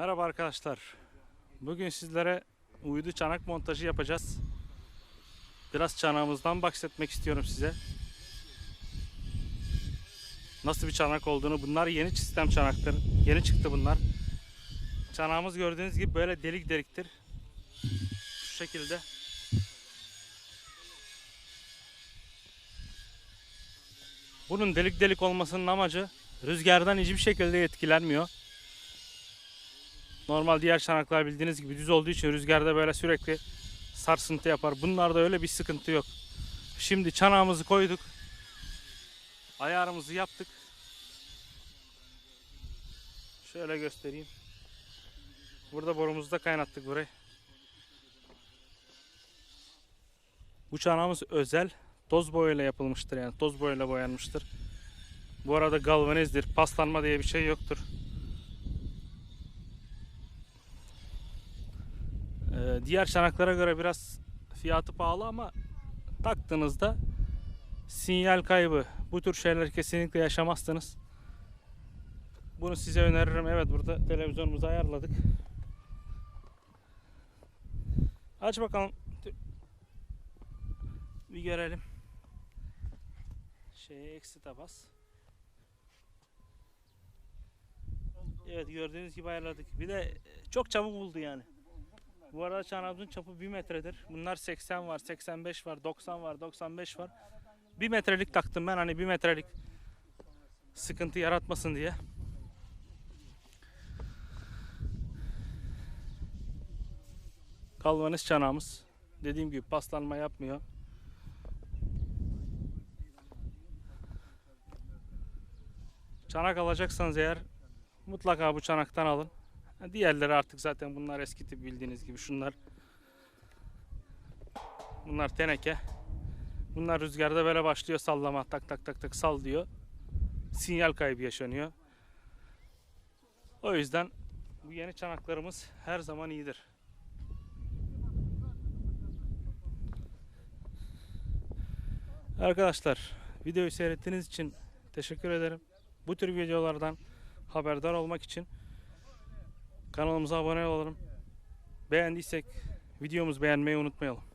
Merhaba arkadaşlar. Bugün sizlere uydu çanak montajı yapacağız. Biraz çanağımızdan bahsetmek istiyorum size. Nasıl bir çanak olduğunu. Bunlar yeni sistem çanaktır. Yeni çıktı bunlar. Çanağımız gördüğünüz gibi böyle delik deliktir. Şu şekilde. Bunun delik delik olmasının amacı rüzgardan hiçbir şekilde etkilenmiyor. Normal diğer çanaklar bildiğiniz gibi düz olduğu için rüzgarda böyle sürekli sarsıntı yapar. Bunlarda öyle bir sıkıntı yok. Şimdi çanağımızı koyduk. Ayarımızı yaptık. Şöyle göstereyim. Burada borumuzu da kaynattık burayı. Bu çanağımız özel toz boyayla yapılmıştır yani toz boyayla boyanmıştır. Bu arada galvanizdir. Paslanma diye bir şey yoktur. Diğer çanaklara göre biraz fiyatı pahalı ama taktığınızda sinyal kaybı bu tür şeyler kesinlikle yaşamazsınız. Bunu size öneririm. Evet burada televizyonumuzu ayarladık. Aç bakalım. Bir görelim. Şeye exit'e bas. Evet gördüğünüz gibi ayarladık. Bir de çok çabuk buldu yani. Bu arada çanağımızın çapı 1 metredir. Bunlar 80 var, 85 var, 90 var, 95 var. 1 metrelik taktım ben hani 1 metrelik sıkıntı yaratmasın diye. Kalvaniz çanağımız. Dediğim gibi paslanma yapmıyor. Çanak alacaksanız eğer mutlaka bu çanaktan alın. Diğerleri artık zaten bunlar eski tip bildiğiniz gibi şunlar. Bunlar teneke. Bunlar rüzgarda böyle başlıyor sallama tak tak tak tak sal diyor. Sinyal kaybı yaşanıyor. O yüzden bu yeni çanaklarımız her zaman iyidir. Arkadaşlar videoyu seyrettiğiniz için teşekkür ederim. Bu tür videolardan haberdar olmak için Kanalımıza abone olalım. Beğendiysek videomuzu beğenmeyi unutmayalım.